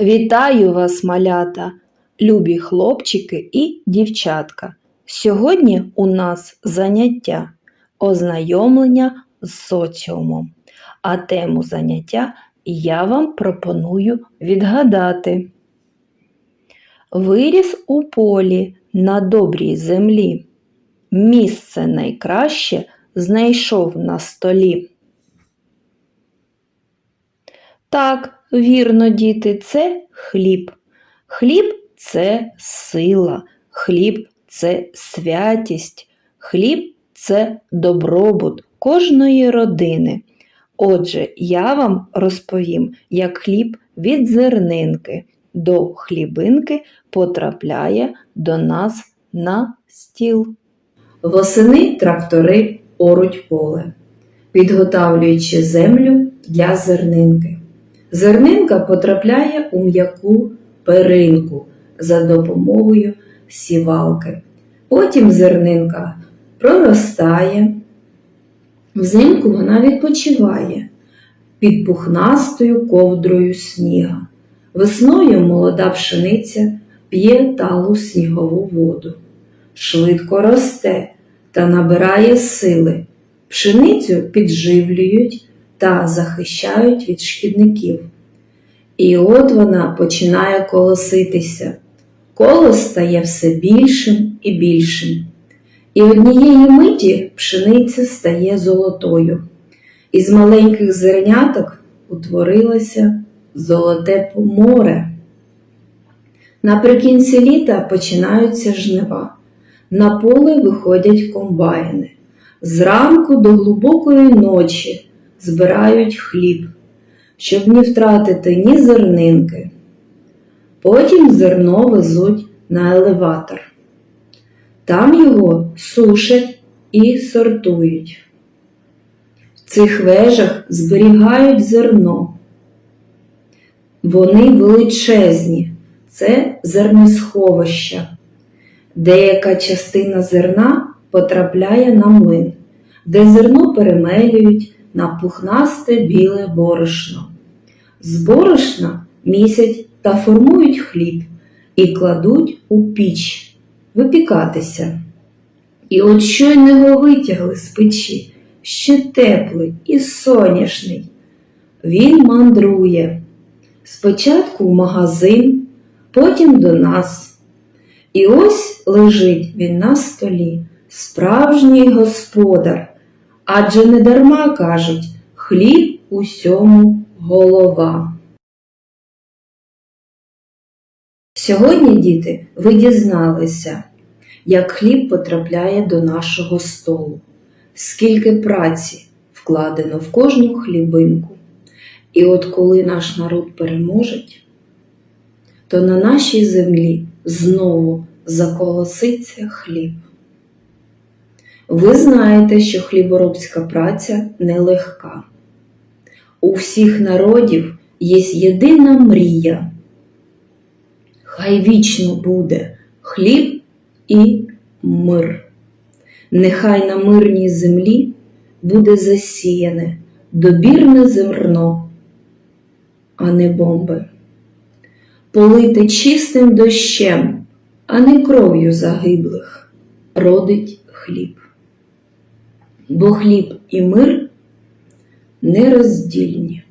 Вітаю вас, малята, любі хлопчики і дівчатка. Сьогодні у нас заняття ознайомлення з соціумом. А тему заняття я вам пропоную відгадати. Виріс у полі на добрій землі. Місце найкраще знайшов на столі. Так, вірно, діти, це хліб. Хліб це сила, хліб це святість, хліб це добробут кожної родини. Отже, я вам розповім, як хліб від зернинки до хлібинки потрапляє до нас на стіл. Восени трактори оруть поле, підготавлюючи землю для зернинки. Зернинка потрапляє у м'яку перинку за допомогою сівалки. Потім зернинка проростає, взимку вона відпочиває під пухнастою ковдрою сніга. Весною молода пшениця п'є талу снігову воду. Швидко росте та набирає сили. Пшеницю підживлюють та захищають від шкідників. І от вона починає колоситися. Колос стає все більшим і більшим. І однієї миті пшениця стає золотою. Із маленьких зерняток утворилося золоте море. Наприкінці літа починаються жнива. На поле виходять комбайни. Зранку до глибокої ночі збирають хліб, щоб не втратити ні зернинки. Потім зерно везуть на елеватор. Там його сушать і сортують. В цих вежах зберігають зерно. Вони величезні, це зерносховища. Деяка частина зерна потрапляє на млин, де зерно перемелюють на пухнасте біле борошно. З борошна місять та формують хліб і кладуть у піч випікатися. І от щойно його витягли з печі, ще теплий і соняшний. Він мандрує спочатку в магазин, потім до нас. І ось лежить він на столі, справжній господар. Адже не дарма кажуть хліб усьому голова. Сьогодні, діти, ви дізналися, як хліб потрапляє до нашого столу, скільки праці вкладено в кожну хлібинку. І от коли наш народ переможе, то на нашій землі знову заколоситься хліб. Ви знаєте, що хліборобська праця нелегка. У всіх народів є єдина мрія. Хай вічно буде хліб і мир. Нехай на мирній землі буде засіяне добірне зерно, а не бомби. Полите чистим дощем, а не кров'ю загиблих, родить хліб бо хліб і мир нероздільні.